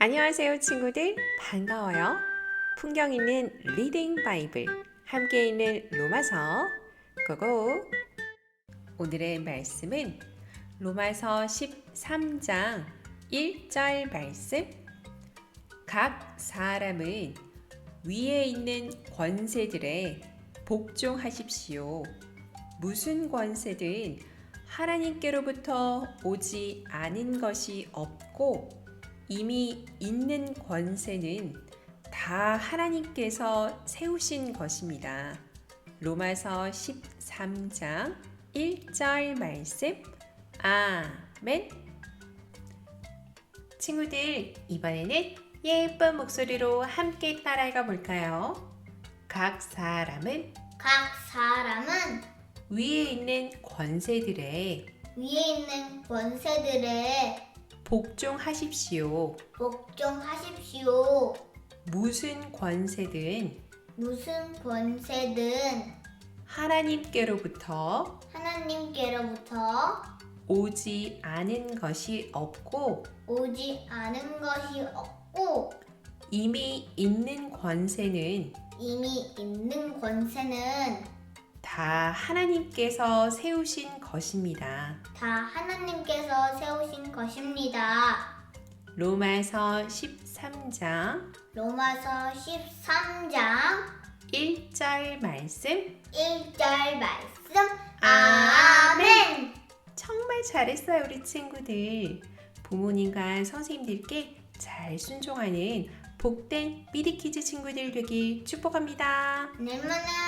안녕하세요, 친구들. 반가워요. 풍경 있는 리딩 바이블, 함께 있는 로마서, 고고. 오늘의 말씀은 로마서 13장 1절 말씀. 각 사람은 위에 있는 권세들에 복종하십시오. 무슨 권세든 하나님께로부터 오지 않은 것이 없고 이미 있는 권세는 다 하나님께서 세우신 것입니다. 로마서 13장 1절 말씀. 아멘. 친구들, 이번에는 예쁜 목소리로 함께 따라가 볼까요? 각 사람은 각 사람은 위에 있는 권세들에 위에 있는 권세들에 복종하십시오. 복종하십시오. 무슨 권세든 무슨 권세든 하나님께로부터 하나님께로부터 오지 않은 것이 없고 오지 않은 것이 없고 이미 있는 권세는 이미 있는 권세는 다 하나님께서 세우신 것입니다. 다 하나님께서 세우신 것입니다. 로마서 13장 로마서 13장 1절 말씀 1절 말씀 아멘. 정말 잘했어요, 우리 친구들. 부모님과 선생님들께 잘 순종하는 복된 미리키즈 친구들 되길 축복합니다. 내일만은 안녕. 바이바이.